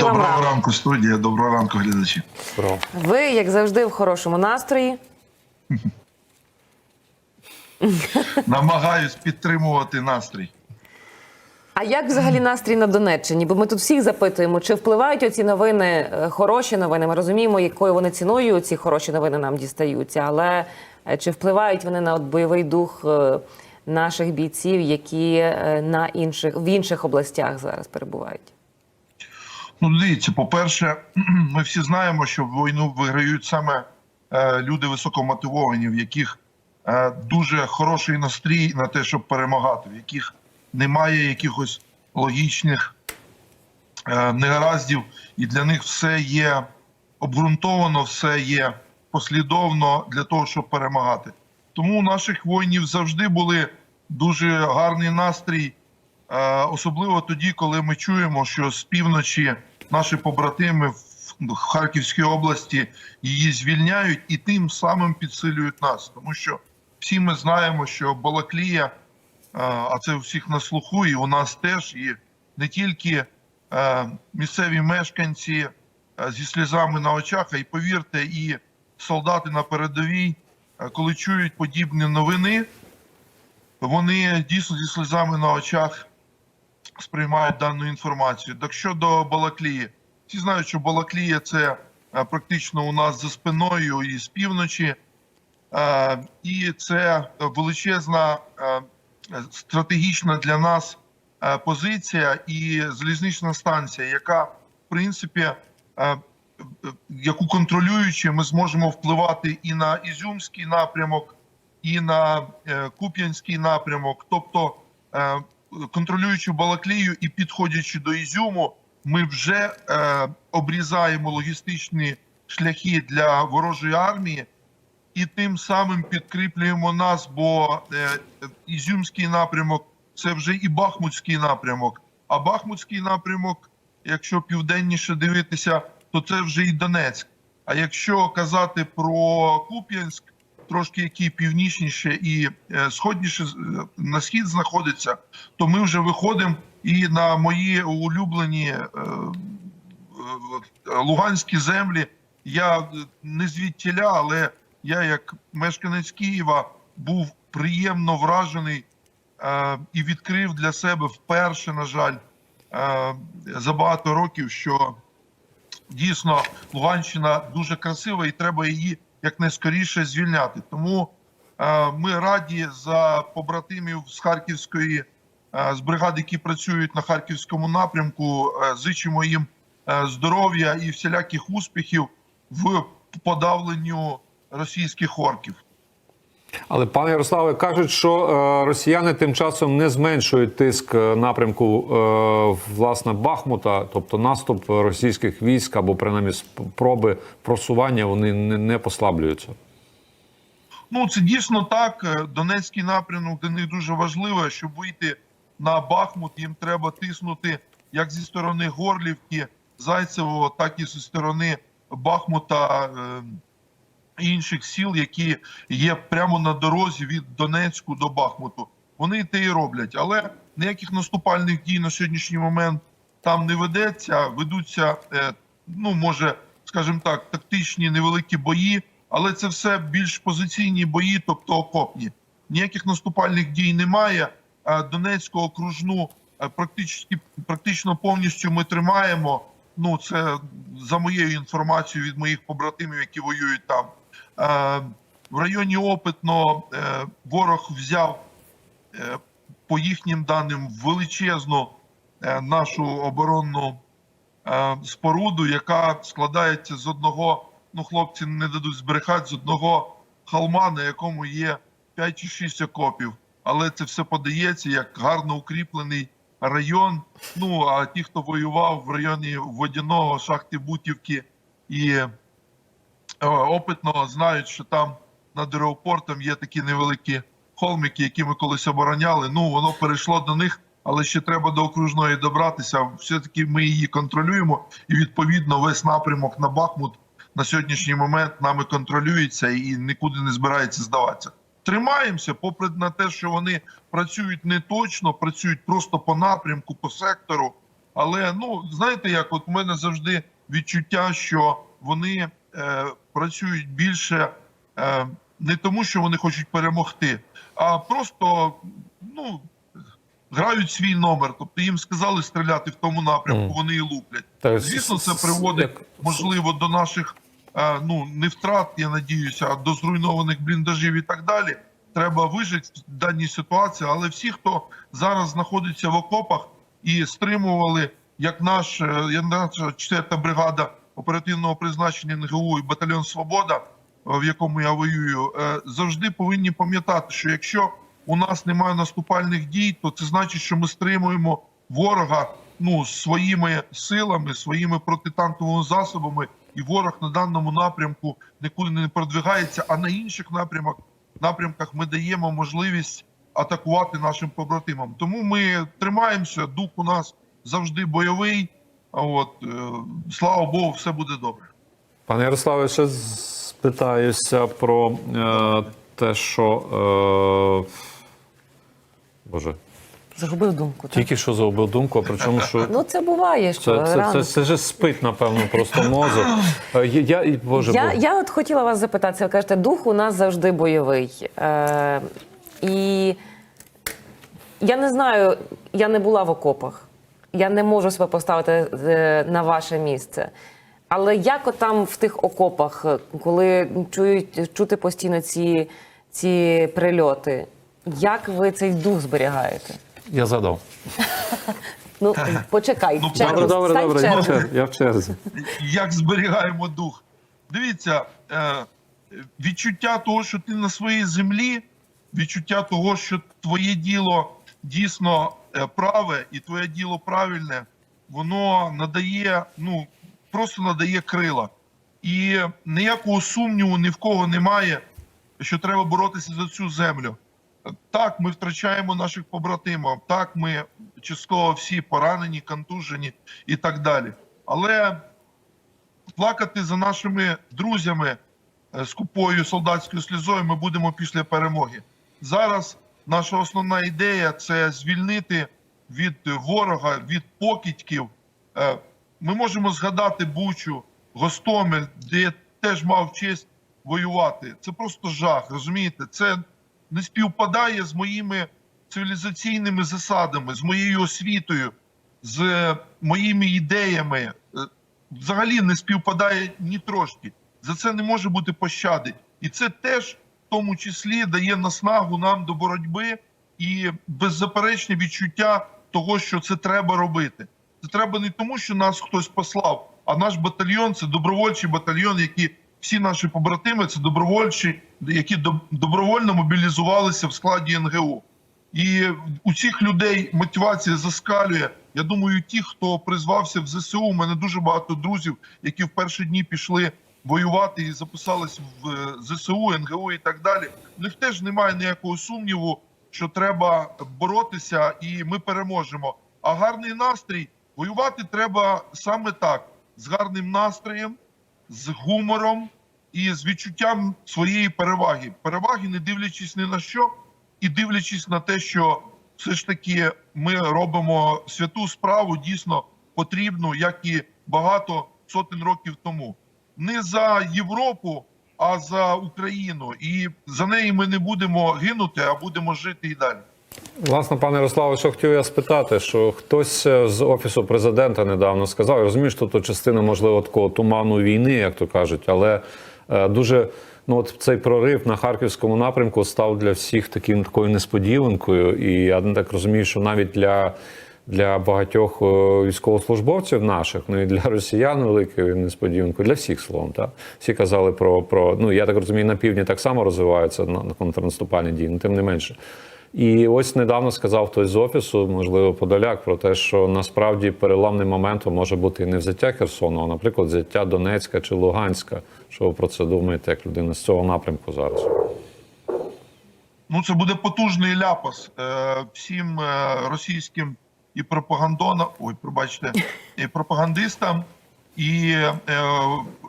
Добрий Доброго ранку, студія. Доброго ранку, глядачі. Про. Ви, як завжди, в хорошому настрої. Намагаюсь підтримувати настрій. А як взагалі настрій на Донеччині? Бо ми тут всіх запитуємо, чи впливають оці новини, е, хороші новини. Ми розуміємо, якою вони ціною ці хороші новини нам дістаються. Але е, чи впливають вони на от бойовий дух е, наших бійців, які на інших в інших областях зараз перебувають? Ну, дивіться, по-перше, ми всі знаємо, що війну виграють саме е, люди високомотивовані, в яких е, дуже хороший настрій на те, щоб перемагати, в яких немає якихось логічних е, негараздів, і для них все є обґрунтовано, все є послідовно для того, щоб перемагати. Тому у наших воїнів завжди були дуже гарний настрій, е, особливо тоді, коли ми чуємо, що з півночі наші побратими в Харківській області її звільняють і тим самим підсилюють нас, тому що всі ми знаємо, що Балаклія, е, а це всіх на слуху, і у нас теж, і не тільки е, місцеві мешканці е, зі сльозами на очах, а й повірте, і солдати на передовій, коли чують подібні новини, вони дійсно зі сльозами на очах сприймають дану інформацію. Так щодо Балаклії, всі знають, що Балаклія це е, практично у нас за спиною і з півночі, Е, і це величезна е, стратегічна для нас позиція і залізнична станція, яка в принципі, яку контролюючи, ми зможемо впливати і на Ізюмський напрямок, і на Куп'янський напрямок, тобто контролюючи Балаклію і підходячи до Ізюму, ми вже е, обрізаємо логістичні шляхи для ворожої армії. І тим самим підкріплюємо нас, бо е, Ізюмський напрямок це вже і Бахмутський напрямок. А Бахмутський напрямок, якщо південніше дивитися, то це вже і Донецьк. А якщо казати про Куп'янськ, трошки який північніше і е, сходніше е, на схід знаходиться, то ми вже виходимо і на мої улюблені е, луганські землі. Я не звідтіля, але я, як мешканець Києва, був приємно вражений і відкрив для себе вперше, на жаль, за багато років, що дійсно Луганщина дуже красива і треба її якнайскоріше звільняти. Тому е, ми раді за побратимів з Харківської е, з бригад, які працюють на харківському напрямку. Е, Зичимо їм здоров'я і всіляких успіхів в подавленню російських орків. Але пане Ярославе кажуть, що е, росіяни тим часом не зменшують тиск е, напрямку е, власне Бахмута, тобто наступ російських військ або принаймні спроби просування вони не, послаблюються. Ну це дійсно так. Донецький напрямок для них дуже важливо, щоб вийти на Бахмут. Їм треба тиснути як зі сторони Горлівки, Зайцевого, так і зі сторони Бахмута. Інших сіл, які є прямо на дорозі від Донецьку до Бахмуту. Вони те і роблять, але ніяких наступальних дій на сьогоднішній момент там не ведеться. Ведуться, е, ну може, скажімо так, тактичні невеликі бої, але це все більш позиційні бої, тобто окопні. Ніяких наступальних дій немає. Донецьку окружну е, практично, практично повністю ми тримаємо. Ну, це за моєю інформацією від моїх побратимів, які воюють там. Е, В районі Опитно е, ворог взяв е, по їхнім даним величезну нашу оборонну споруду, яка складається з одного. Ну, хлопці не дадуть збрехати з одного холма, на якому є 5 чи 6 окопів. Але це все подається як гарно укріплений район. Ну а ті, хто воював в районі водяного шахти Бутівки і опитно знають, що там над аеропортом є такі невеликі холмики, які ми колись обороняли. Ну воно перейшло до них, але ще треба до окружної добратися. Все таки ми її контролюємо, і відповідно весь напрямок на Бахмут на сьогоднішній момент нами контролюється і нікуди не збирається здаватися. Тримаємося, попри на те, що вони працюють не точно, працюють просто по напрямку, по сектору. Але ну знаєте, як от у мене завжди відчуття, що вони е, працюють більше е, не тому, що вони хочуть перемогти, а просто ну грають свій номер. Тобто їм сказали стріляти в тому напрямку, Мгм. вони і луплять. Так, Звісно, це приводить як- можливо до наших е, ну не втрат, я надіюся, а до зруйнованих бліндажів і так далі. Треба вижити в даній ситуації, але всі, хто зараз знаходиться в окопах і стримували, як наш е, як наша четверта бригада оперативного призначення НГУ і батальйон Свобода, е, в якому я воюю, е, завжди повинні пам'ятати, що якщо у нас немає наступальних дій, то це значить, що ми стримуємо ворога ну своїми силами, своїми протитанковими засобами, і ворог на даному напрямку нікуди не продвигається. А на інших напрямках напрямках ми даємо можливість атакувати нашим побратимам. Тому ми тримаємося. Дух у нас завжди бойовий. А От е, слава Богу, все буде добре. Пане Ярославе, ще спитаюся про е, те, що. Е, Боже, Загубив думку. Так? тільки що загубив думку, а причому, що. Ну це буває, що Це, це, це, це вже спить, напевно, просто мозок. Е, Я, я, Боже, Я, Боже. я от хотіла вас запитати, ви кажете, дух у нас завжди бойовий. Е, і я не знаю, я не була в окопах. Я не можу себе поставити е, на ваше місце. Але як от там в тих окопах, е, коли чують, чути постійно ці, ці прильоти, як ви цей дух зберігаєте? Я задав. Ну, почекай, Ну, в Добре, добре, стань добре. Я в чергу. Я в черзі. як зберігаємо дух. Дивіться, е, відчуття того, що ти на своїй землі, відчуття того, що твоє діло дійсно праве і твоє діло правильне, воно надає, ну просто надає крила. І ніякого сумніву ні в кого немає, що треба боротися за цю землю. Так, ми втрачаємо наших побратимів, так, ми частково всі поранені, контужені і так далі. Але плакати за нашими друзями е, з купою солдатською сльозою ми будемо після перемоги. Зараз наша основна ідея це звільнити від ворога, від покидьків. Е, Ми можемо згадати Бучу, Гостомель, де я теж мав честь воювати. Це просто жах, розумієте? Це не співпадає з моїми цивілізаційними засадами, з моєю освітою, з моїми ідеями. Е, Взагалі не співпадає ні трошки. За це не може бути пощади. І це теж тому числі дає наснагу нам до боротьби і беззаперечне відчуття того, що це треба робити. Це треба не тому, що нас хтось послав, а наш батальйон це добровольчий батальйон, які всі наші побратими це добровольчі, які до- добровольно мобілізувалися в складі НГУ. І у цих людей мотивація заскалює. Я думаю, ті, хто призвався в ЗСУ, у мене дуже багато друзів, які в перші дні пішли воювати і записались в е, ЗСУ, НГУ і так далі. В них теж немає ніякого сумніву, що треба боротися, і ми переможемо. А гарний настрій воювати треба саме так: з гарним настроєм, з гумором і з відчуттям своєї переваги. Переваги, не дивлячись ні на що, і дивлячись на те, що все ж таки ми робимо святу справу дійсно потрібну, як і багато сотень років тому. Не за Європу, а за Україну. І за неї ми не будемо гинути, а будемо жити і далі. Власне, пане Ярославе, що хотів я спитати, що хтось е, з офісу президента недавно сказав, я розумію, що то частина, можливо, такого туману війни, як то кажуть, але е, дуже ну от цей прорив на харківському напрямку став для всіх таким такою несподіванкою. І я так розумію, що навіть для. Для багатьох е, військовослужбовців наших, ну і для росіян великою несподіванкою, для всіх словом. Так? Всі казали про, про ну я так розумію, на півдні так само розвиваються на, на контрнаступальні дії, ну тим не менше. І ось недавно сказав хтось з офісу, можливо, Подоляк, про те, що насправді переламним моментом може бути не взяття Херсону, а, наприклад, взяття Донецька чи Луганська. Що ви про це думаєте, як людина з цього напрямку зараз? Ну, це буде потужний ляпас е, всім е, російським і пропагандонам, ой, пробачте, і пропагандистам, і е,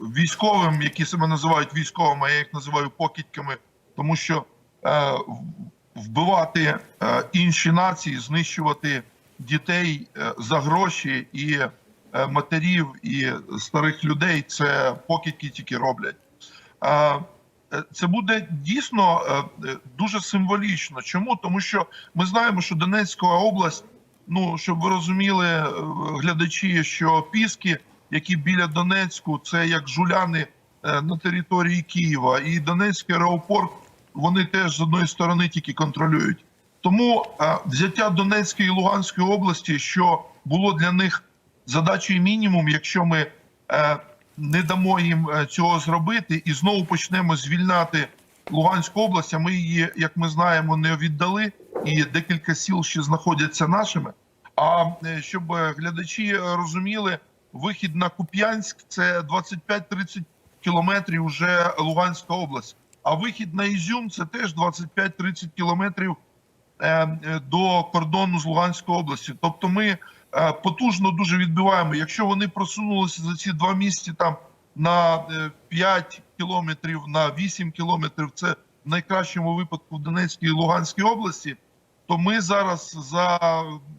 військовим, які себе називають військовими, а я їх називаю покидьками, тому що е, вбивати е, інші нації, знищувати дітей е, за гроші і е, матерів і старих людей це покидьки тільки роблять. Е, Це буде дійсно е, дуже символічно. Чому? Тому що ми знаємо, що Донецька область, ну щоб ви розуміли, е, глядачі, що Піски, які біля Донецьку, це як жуляни е, на території Києва, і Донецький аеропорт вони теж з одної сторони тільки контролюють. Тому е, взяття Донецької і Луганської області, що було для них задачею мінімум, якщо ми не дамо їм цього зробити і знову почнемо звільняти Луганську область, а ми її, як ми знаємо, не віддали, і декілька сіл ще знаходяться нашими. А е, щоб е, глядачі е, розуміли, вихід на Куп'янськ це 25-30 кілометрів вже Луганська область. А вихід на Ізюм це теж 25-30 кілометрів до кордону з Луганською областю. Тобто, ми потужно дуже відбиваємо. Якщо вони просунулися за ці два місяці там на е, 5 кілометрів, на 8 кілометрів, це в найкращому випадку в Донецькій і Луганській області. То ми зараз за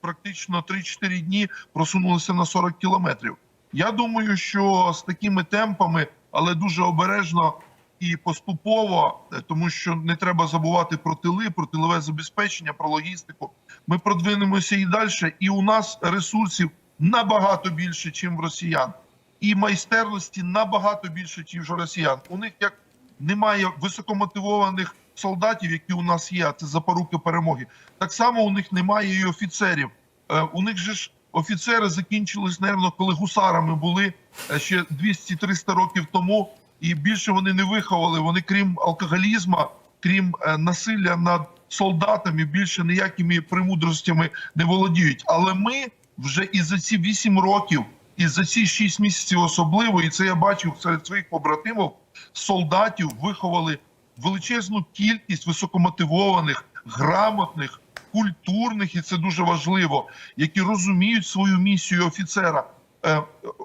практично 3-4 дні просунулися на 40 кілометрів. Я думаю, що з такими темпами, але дуже обережно і поступово, е, тому що не треба забувати про тили, про тилове забезпечення, про логістику. Ми продвинемося і далі. І у нас ресурсів набагато більше, ніж в росіян, і майстерності набагато більше, ніж у росіян. У них як немає високомотивованих солдатів, які у нас є, а це запоруки перемоги. Так само у них немає і офіцерів. Е, У них же ж офіцери закінчились, напевно, коли гусарами були е, ще 200-300 років тому, і більше вони не виховали. Вони, крім алкоголізму, крім е, насилля над солдатами, більше ніякими премудростями не володіють. Але ми вже і за ці 8 років, і за ці 6 місяців особливо, і це я бачив серед своїх побратимів, солдатів виховали величезну кількість високомотивованих, грамотних, культурних, і це дуже важливо, які розуміють свою місію офіцера. Е,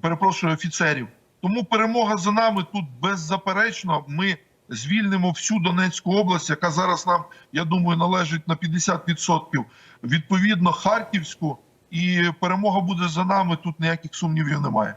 перепрошую офіцерів. Тому перемога за нами тут беззаперечно. Ми звільнимо всю Донецьку область, яка зараз нам, я думаю, належить на 50%. Відповідно, Харківську, і перемога буде за нами. Тут ніяких сумнівів немає.